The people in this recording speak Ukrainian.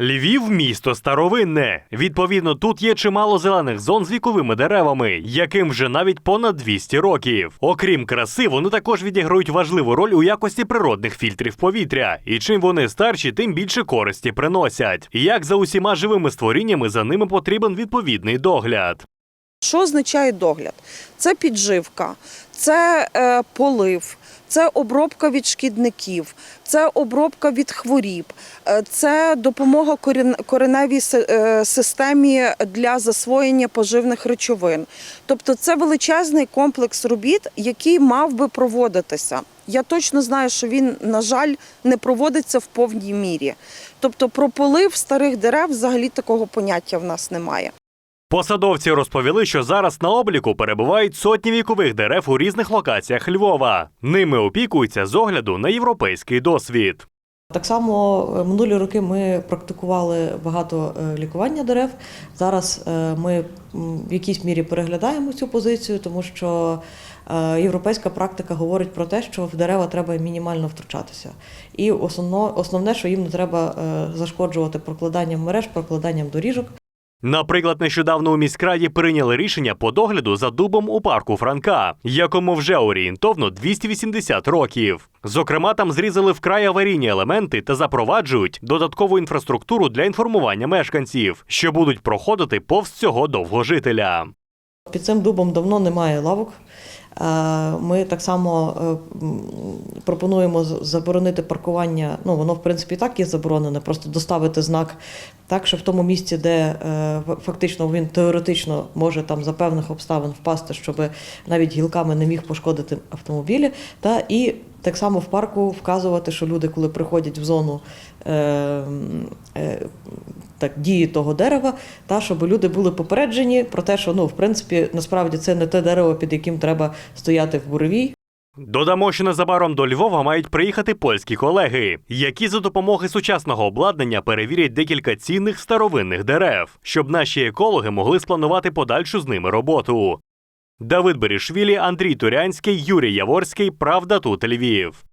Львів місто старовинне. Відповідно, тут є чимало зелених зон з віковими деревами, яким вже навіть понад 200 років. Окрім краси, вони також відіграють важливу роль у якості природних фільтрів повітря. І чим вони старші, тим більше користі приносять. Як за усіма живими створіннями, за ними потрібен відповідний догляд. Що означає догляд? Це підживка, це е, полив, це обробка від шкідників, це обробка від хворіб, е, це допомога корен- кореневій е, системі для засвоєння поживних речовин. Тобто це величезний комплекс робіт, який мав би проводитися. Я точно знаю, що він, на жаль, не проводиться в повній мірі. Тобто про полив старих дерев взагалі такого поняття в нас немає. Посадовці розповіли, що зараз на обліку перебувають сотні вікових дерев у різних локаціях Львова. Ними опікуються з огляду на європейський досвід. Так само е, минулі роки ми практикували багато е, лікування дерев. Зараз е, ми в якійсь мірі переглядаємо цю позицію, тому що європейська практика говорить про те, що в дерева треба мінімально втручатися. І основно, основне, що їм не треба зашкоджувати прокладанням мереж, прокладанням доріжок. Наприклад, нещодавно у міськраді прийняли рішення по догляду за дубом у парку Франка, якому вже орієнтовно 280 років. Зокрема, там зрізали вкрай аварійні елементи та запроваджують додаткову інфраструктуру для інформування мешканців, що будуть проходити повз цього довгожителя. Під цим дубом давно немає лавок. Е, Ми так само е, пропонуємо заборонити паркування. Ну, воно в принципі і так є заборонене, просто доставити знак так, що в тому місці, де е, фактично він теоретично може там за певних обставин впасти, щоб навіть гілками не міг пошкодити автомобілі. Та і так само в парку вказувати, що люди, коли приходять в зону е, е, так, дії того дерева, та щоб люди були попереджені про те, що ну, в принципі, насправді це не те дерево, під яким треба стояти в буровій. Додамо, що незабаром до Львова мають приїхати польські колеги, які за допомоги сучасного обладнання перевірять декілька цінних старовинних дерев, щоб наші екологи могли спланувати подальшу з ними роботу. Давид Берішвілі, Андрій Турянський, Юрій Яворський. Правда тут Львів.